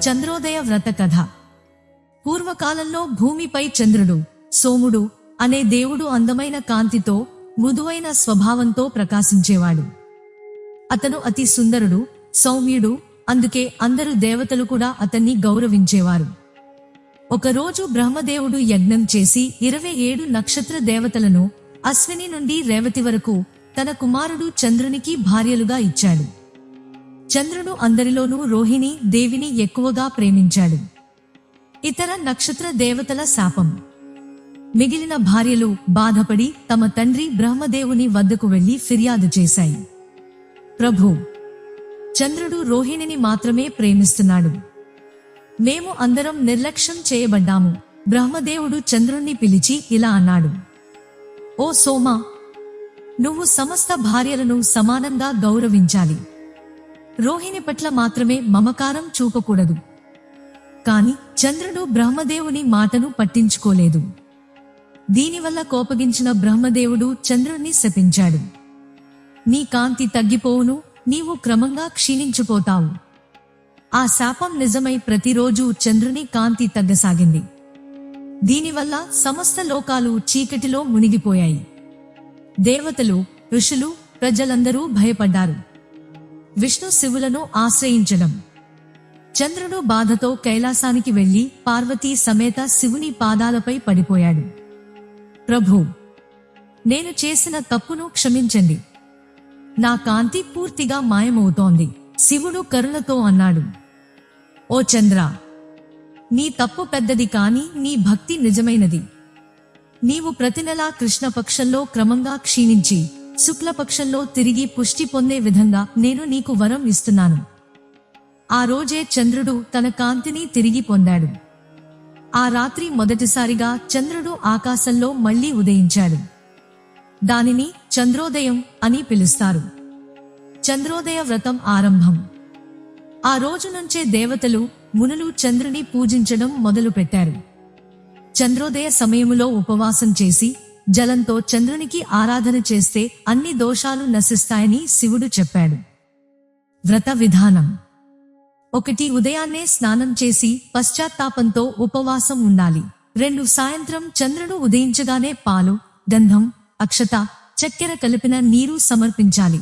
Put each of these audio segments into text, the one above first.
చంద్రోదయ వ్రత కథ. పూర్వకాలంలో భూమిపై చంద్రుడు సోముడు అనే దేవుడు అందమైన కాంతితో మృదువైన స్వభావంతో ప్రకాశించేవాడు. అతను అతి సుందరుడు సౌమ్యుడు అందుకే అందరు దేవతలు కూడా అతన్ని గౌరవించేవారు. ఒకరోజు బ్రహ్మదేవుడు యజ్ఞం చేసి ఇరవై ఏడు నక్షత్ర దేవతలను అశ్విని నుండి రేవతి వరకు తన కుమారుడు చంద్రునికి భార్యలుగా ఇచ్చాడు. చంద్రుడు అందరిలోనూ రోహిణి దేవిని ఎక్కువగా ప్రేమించాడు. ఇతర నక్షత్ర దేవతల శాపం. మిగిలిన భార్యలు బాధపడి తమ తండ్రి బ్రహ్మదేవుని వద్దకు వెళ్ళి ఫిర్యాదు చేశాయి. ప్రభు చంద్రుడు రోహిణిని మాత్రమే ప్రేమిస్తున్నాడు. మేము అందరం నిర్లక్ష్యం చేయబడ్డాము. బ్రహ్మదేవుడు చంద్రుణ్ణి పిలిచి ఇలా అన్నాడు. ఓ సోమా నువ్వు సమస్త భార్యలను సమానంగా గౌరవించాలి. రోహిణి పట్ల మాత్రమే మమకారం చూపకూడదు. కాని చంద్రుడు బ్రహ్మదేవుని మాటను పట్టించుకోలేదు. దీనివల్ల కోపగించిన బ్రహ్మదేవుడు చంద్రుణ్ణి శపించాడు. నీ కాంతి తగ్గిపోవును నీవు క్రమంగా క్షీణించిపోతావు. ఆ శాపం నిజమై ప్రతిరోజు చంద్రుని కాంతి తగ్గసాగింది. దీనివల్ల సమస్త లోకాలు చీకటిలో మునిగిపోయాయి. దేవతలు ఋషులు ప్రజలందరూ భయపడ్డారు. విష్ణు శివులను ఆశ్రయించడం. చంద్రుడు బాధతో కైలాసానికి వెళ్ళి పార్వతీ సమేత శివుని పాదాలపై పడిపోయాడు. ప్రభు నేను చేసిన తప్పును క్షమించండి. నా కాంతి పూర్తిగా మాయమవుతోంది. శివుడు కరుణతో అన్నాడు. ఓ చంద్ర నీ తప్పు పెద్దది కాని నీ భక్తి నిజమైనది. నీవు ప్రతి నెలా కృష్ణపక్షంలో క్రమంగా క్షీణించి శుక్లపక్షంలో తిరిగి పుష్టి పొందే విధంగా నేను నీకు వరం ఇస్తున్నాను. ఆ రోజే చంద్రుడు తన కాంతిని తిరిగి పొందాడు. ఆ రాత్రి మొదటిసారిగా చంద్రుడు ఆకాశంలో మళ్ళీ ఉదయించాడు. దానిని చంద్రోదయం అని పిలుస్తారు. చంద్రోదయ వ్రతం ఆరంభం. ఆ రోజు నుంచే దేవతలు మునులు చంద్రుని పూజించడం మొదలుపెట్టారు. చంద్రోదయ సమయములో ఉపవాసం చేసి జలంతో చంద్రునికి ఆరాధన చేస్తే అన్ని దోషాలు నశిస్తాయని శివుడు చెప్పాడు. వ్రత విధానం. ఒకటి ఉదయాన్నే స్నానం చేసి పశ్చాత్తాపంతో ఉపవాసం ఉండాలి. రెండు సాయంత్రం చంద్రుడు ఉదయించగానే పాలు గంధం అక్షత చక్కెర కలిపిన నీరు సమర్పించాలి.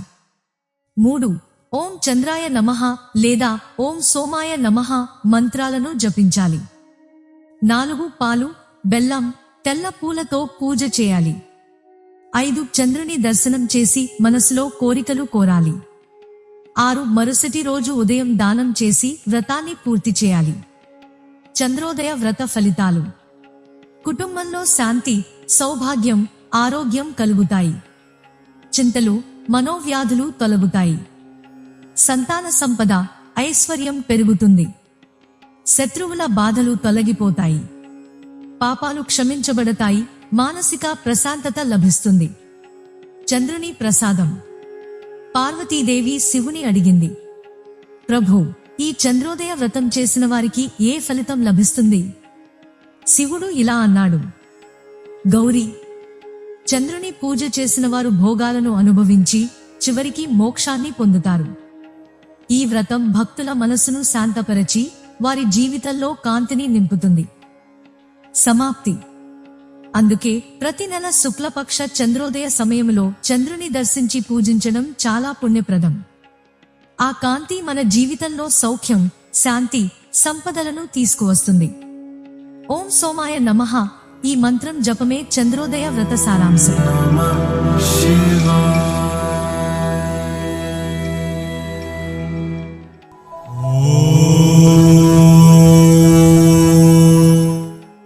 మూడు ఓం చంద్రాయ నమః లేదా ఓం సోమాయ నమః మంత్రాలను జపించాలి. నాలుగు పాలు బెల్లం తెల్ల పూలతో పూజ చేయాలి. ఐదు చంద్రుని దర్శనం చేసి మనసులో కోరికలు కోరాలి. ఆరు మరుసటి రోజు ఉదయం దానం చేసి వ్రతాన్ని పూర్తి చేయాలి. చంద్రోదయ వ్రత ఫలితాలు. కుటుంబంలో శాంతి సౌభాగ్యం ఆరోగ్యం కలుగుతాయి. చింతలు మనోవ్యాధులు తొలగుతాయి. సంతాన సంపద ఐశ్వర్యం పెరుగుతుంది. శత్రువుల బాధలు తొలగిపోతాయి. పాపాలు క్షమించబడతాయి మానసిక ప్రశాంతత లభిస్తుంది. చంద్రుని ప్రసాదం. పార్వతీదేవి శివుని అడిగింది. ప్రభు ఈ చంద్రోదయ వ్రతం చేసిన వారికి ఏ ఫలితం లభిస్తుంది? శివుడు ఇలా అన్నాడు. గౌరీ చంద్రుని పూజ చేసిన వారు భోగాలను అనుభవించి చివరికి మోక్షాన్ని పొందుతారు. ఈ వ్రతం భక్తుల మనసును శాంతపరచి వారి జీవితంలో కాంతిని నింపుతుంది. సమాప్తి. అందుకే ప్రతి నెల శుక్లపక్ష చంద్రోదయ సమయంలో చంద్రుని దర్శించి పూజించడం చాలా పుణ్యప్రదం. ఆ కాంతి మన జీవితంలో సౌఖ్యం శాంతి సంపదలను తీసుకువస్తుంది. ఓం సోమాయ నమః. ఈ మంత్రం జపమే చంద్రోదయ వ్రత సారాంశం.